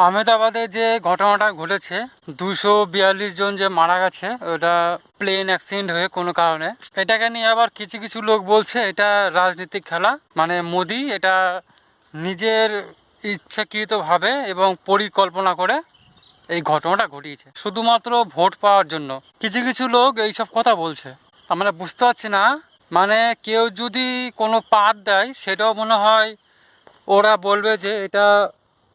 আহমেদাবাদে যে ঘটনাটা ঘটেছে দুশো বিয়াল্লিশ জন যে মারা গেছে, ওটা প্লেন অ্যাক্সিডেন্ট হয়ে কোনো কারণে। এটাকে নিয়ে আবার কিছু কিছু লোক বলছে, এটা রাজনীতিক খেলা। মানে মোদি এটা নিজের ইচ্ছাকৃতভাবে এবং পরিকল্পনা করে এই ঘটনাটা ঘটিয়েছে। শুধুমাত্র ভোট পাওয়ার জন্য। কিছু কিছু লোক এইসব কথা বলছে। আমরা বুঝতে পারছি না। মানে কেউ যদি কোনো পাত দেয়, সেটাও মনে হয় ওরা বলবে যে এটা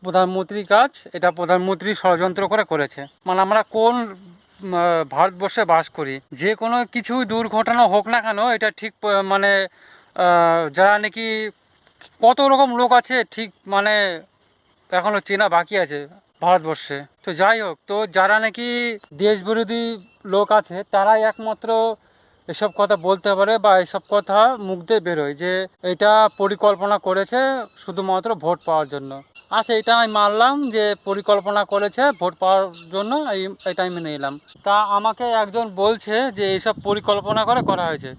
প্রধানমন্ত্রীর কাজ, এটা প্রধানমন্ত্রী ষড়যন্ত্র করে করেছে। মানে আমরা কোন ভারতবর্ষে বাস করি, যে কোনো কিছু দুর্ঘটনা হোক না কেন, এটা ঠিক মানে যারা নাকি কত রকম লোক আছে, ঠিক মানে এখনও চেনা বাকি আছে ভারতবর্ষে। তো যাই হোক, তো যারা নাকি দেশ বিরোধী লোক আছে, তারাই একমাত্র এসব কথা বলতে পারে বা এসব কথা মুখ দিয়ে বেরোয় যে এটা পরিকল্পনা করেছে শুধুমাত্র ভোট পাওয়ার জন্য। আচ্ছা এটা আমি মানলাম যে পরিকল্পনা করেছে, ভোট পাওয়ার জন্য এই, এটা আমি নিলাম। তা আমাকে একজন বলছে যে এইসব পরিকল্পনা করে করা হয়েছে।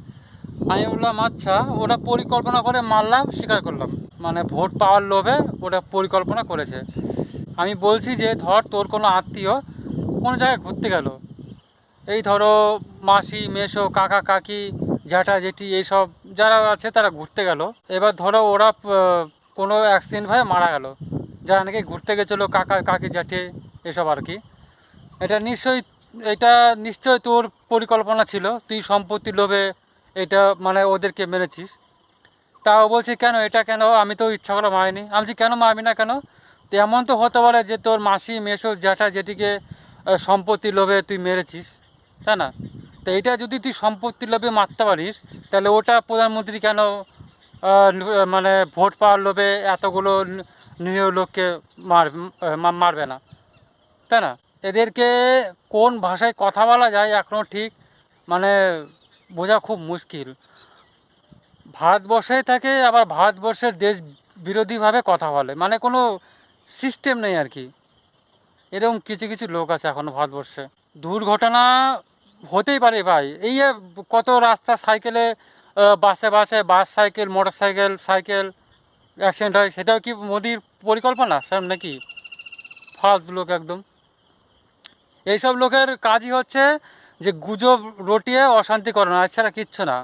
আমি বললাম আচ্ছা ওটা পরিকল্পনা করে মারলাম স্বীকার করলাম। মানে ভোট পাওয়ার লোভে ওটা পরিকল্পনা করেছে। আমি বলছি যে, ধর, তোর কোনো আত্মীয় কোনো জায়গায় ঘুরতে গেল। এই ধরো, মাসি, মেসো, কাকা, কাকি, জ্যাঠা, জেঠি, এইসব যারা আছে, তারা ঘুরতে গেল। এবার ধরো, ওরা কোনো অ্যাক্সিডেন্ট হয়ে মারা গেল। যারা নাকি ঘুরতে গেছিল কাকা কাকি জ্যাঠে এসব আর কি এটা নিশ্চয়ই এটা নিশ্চয়ই তোর পরিকল্পনা ছিল তুই সম্পত্তির লোভে এটা মানে ওদেরকে মেরেছিস। তাও বলছে কেন? এটা কেন? আমি তো ইচ্ছা করে মারিনি। আমি কেন মারবি না কেন? তো এমন তো হতে পারে যে তোর মাসি মেসো জ্যাঠা জেঠিকে আহ, সম্পত্তির লোভে তুই মেরেছিস তাই না? তো এটা যদি তুই সম্পত্তির লোভে মারতে পারিস তাহলে ওটা প্রধানমন্ত্রী কেন মানে ভোট পাওয়ার লোভে এতগুলো নিরীহ লোককে মার মারবে না। তাই না? এদেরকে কোন ভাষায় কথা বলা যায় এখনও ঠিক মানে বোঝা খুব মুশকিল। ভারতবর্ষেই থাকে আবার ভারতবর্ষের দেশ বিরোধীভাবে কথা বলে মানে কোনো সিস্টেম নেই আর কি। এরকম কিছু কিছু লোক আছে এখনও ভারতবর্ষে। দুর্ঘটনা হতেই পারে ভাই। এই কত রাস্তা সাইকেলে বাসে বাসে, bus cycle motorcycle cycle accident হয়, সেটাও কি মোদির পরিকল্পনা? স্যার, নাকি? ফার্স্ট লোক একদম। এইসব লোকের কাজই হচ্ছে যে গুজব রটিয়ে অশান্তি করানো এছাড়া কিচ্ছু না।